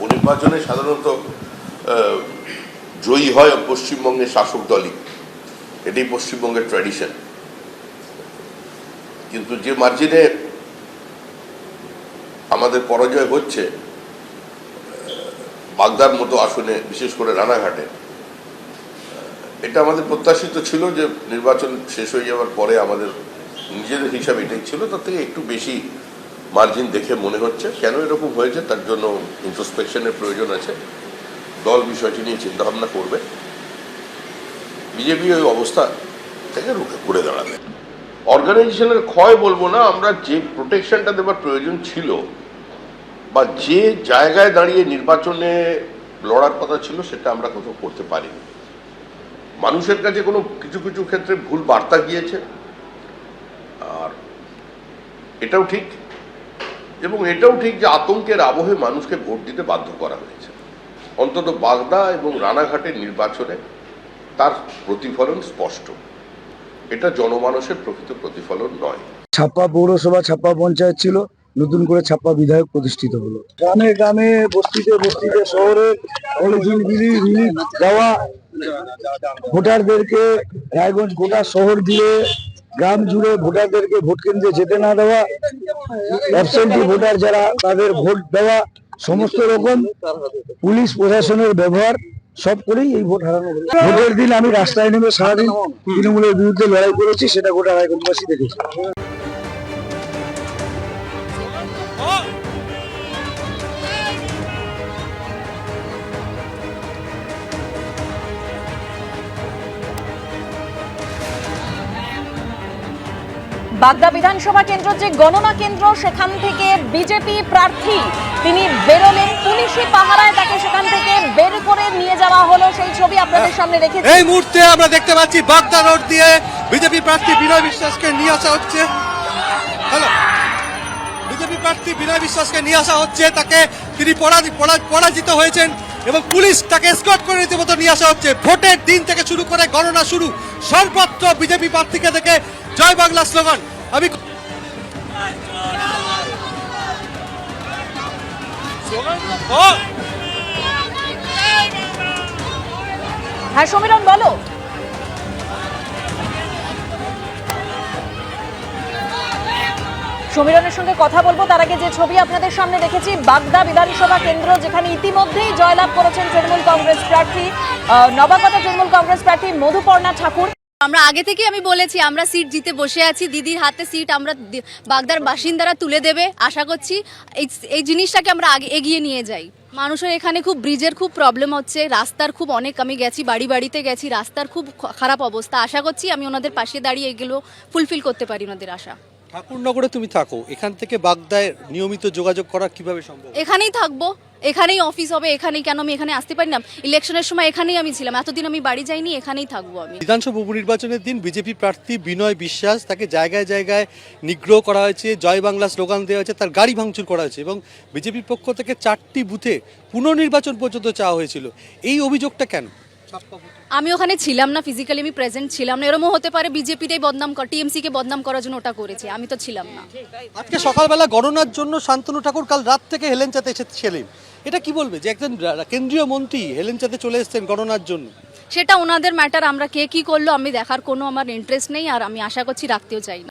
উপনির্বাচনে সাধারণত জয়ী হয় পশ্চিমবঙ্গের শাসক দলই। এটাই পশ্চিমবঙ্গের ট্র্যাডিশন কিন্তু যে মার্জিনে আমাদের পরাজয় হচ্ছে বাগদার মতো আসনে, বিশেষ করে রানাঘাটে এটা আমাদের প্রত্যাশিত ছিল যে নির্বাচন শেষ হয়ে যাওয়ার পরে আমাদের নিজেদের হিসাব এটাই ছিল, তার থেকে একটু বেশি মার্জিন দেখে মনে হচ্ছে, কেন এরকম হয়েছে? তার জন্য ইন্ট্রোস্পেকশনের প্রয়োজন আছে। দল বিষয়টি নিয়ে চিন্তাভাবনা করবে। বিজেপি ওই অবস্থা থেকে রুখে ঘুরে দাঁড়াবে। অর্গানাইজেশনের ক্ষয় বলব না, আমরা যে প্রোটেকশনটা দেওয়ার প্রয়োজন ছিল বা যে জায়গায় দাঁড়িয়ে নির্বাচনে লড়ার কথা ছিল, সেটা আমরা কোথাও করতে পারিনি। মানুষের কাছে কোনো কিছু কিছু ক্ষেত্রে ভুল বার্তা গিয়েছে। আর এটাও ঠিক এবং এটাও ঠিক যে আতঙ্কের আবহে মানুষকে ভোট দিতে বাধ্য করা হয়েছে। অন্তত বাগদা এবং রানাঘাটের নির্বাচনে তার প্রতিফলন স্পষ্ট। এটা জনমানসের প্রকৃত প্রতিফলন নয়। ছাপ্পা পৌরসভা, ছাপ্পা পঞ্চায়েত ছিল, নতুন করে ছাপ্পা বিধায়ক প্রতিষ্ঠিত হলো। গ্রামে গ্রামে, বস্তিতে বস্তিতে, শহরে দেওয়া, ভোটারদেরকে রায়গঞ্জ গোটা শহর জুড়ে গ্রাম জুড়ে ভোটারদেরকে ভোট কেন্দ্রে যেতে না দেওয়া অ্যাবসেন্টি ভোটার যারা তাদের ভোট দেওয়া, সমস্ত রকম পুলিশ প্রশাসনের ব্যবহার, সব করেই এই ভোট হারানো ভোটের দিন আমি রাস্তায় নেমে সারাদিন তৃণমূলের বিরুদ্ধে লড়াই করেছি, সেটা গোটা রায়গঞ্জবাসী দেখেছে। বাগদা বিধানসভা কেন্দ্র যে গণনা কেন্দ্র, সেখান থেকে বিজেপি প্রার্থী তিনি বেরোলেন। পুলিশি পাহারায় তাকে সেখান থেকে বের করে নিয়ে যাওয়া হলো। সেই ছবি আপনাদের সামনে রেখেছি। এই মুহূর্তে আমরা দেখতে পাচ্ছি বাগদা রোড দিয়ে বিজেপি প্রার্থী বিনয় বিশ্বাসকে নিয়ে আসা হচ্ছে। বিজেপি প্রার্থী বিনয় বিশ্বাসকে নিয়ে আসা হচ্ছে। তাকে তিনি পরাজি- পরা- পরাজিত হয়েছেন এবং পুলিশ তাকে স্কট করে রীতিমতো নিয়ে আসা হচ্ছে। ভোটের দিন থেকে শুরু করে গণনা শুরু। সর্বত্র বিজেপি প্রার্থীকে দেখে জয় বাংলা স্লোগান। আমি হ্যাঁ সমীরণ বলো। সমীরণের সঙ্গে কথা বলব। তার আগে যে ছবি আপনাদের সামনে দেখেছি বাগদা বিধানসভা কেন্দ্র যেখানে ইতিমধ্যেই জয়লাভ করেছেন তৃণমূল কংগ্রেস প্রার্থী আহ, নবাগত তৃণমূল কংগ্রেস প্রার্থী মধুপর্ণা ঠাকুর। আমরা আগে থেকে আমি বলেছি, আমরা সিট জিতে বসে আছি, দিদির হাতে সিট আমরা বাগদার বাসিন্দারা তুলে দেবে। আশা করছি এই জিনিসটাকে আমরা আগে এগিয়ে নিয়ে যাই। মানুষের এখানে খুব ব্রিজের খুব প্রবলেম হচ্ছে, রাস্তার খুব অনেক, আমি গেছি বাড়ি বাড়িতে গেছি, রাস্তার খুব খারাপ অবস্থা। আশা করছি আমি ওনাদের পাশে দাঁড়িয়ে এগুলো ফুলফিল করতে পারি ওনাদের আশা। ঠাকুরনগরে তুমি থাকো এখান থেকে বাগদায় নিয়মিত যোগাযোগ করা কীভাবে সম্ভব? এখানেই থাকব এখানেই অফিস হবে এখানেই কেন আমি এখানে আসতে পারি না? ইলেকশনের সময় এখানেই আমি ছিলাম এতদিন আমি বাড়ি যাইনি এখানেই থাকব আমি। বিধানসভা উপনির্বাচনের দিন বিজেপি প্রার্থী বিনয় বিশ্বাস তাকে জায়গায় জায়গায় নিগ্রহ করা হয়েছে জয় বাংলা স্লোগান দেওয়া হয়েছে তার গাড়ি ভাঙচুর করা হয়েছে এবং বিজেপির পক্ষ থেকে চারটি বুথে পুনর্নির্বাচন পর্যন্ত চাওয়া হয়েছিল। এই অভিযোগটা কেন? আমি ওখানে ছিলাম না ফিজিক্যালি আমি প্রেজেন্ট ছিলাম না। এরমও হতে পারে বিজেপিটাই বদনাম কর টিএমসি কে বদনাম করার জন্য ওটা করেছে আমি তো ছিলাম না। আজকে সকালবেলা গণনার জন্য শান্তনু ঠাকুর কাল রাত থেকে হেলেঞ্চাতে এসেছিলেন এটা কি বলবে যে একজন কেন্দ্রীয় মন্ত্রী হেলেঞ্চাতে চলে এসেছেন গণনার জন্য? সেটা ওনাদের ম্যাটার আমরা কে কি করল আমি দেখার কোনো আমার ইন্টারেস্ট নেই আর আমি আশা করছি রাখতেও চাই না।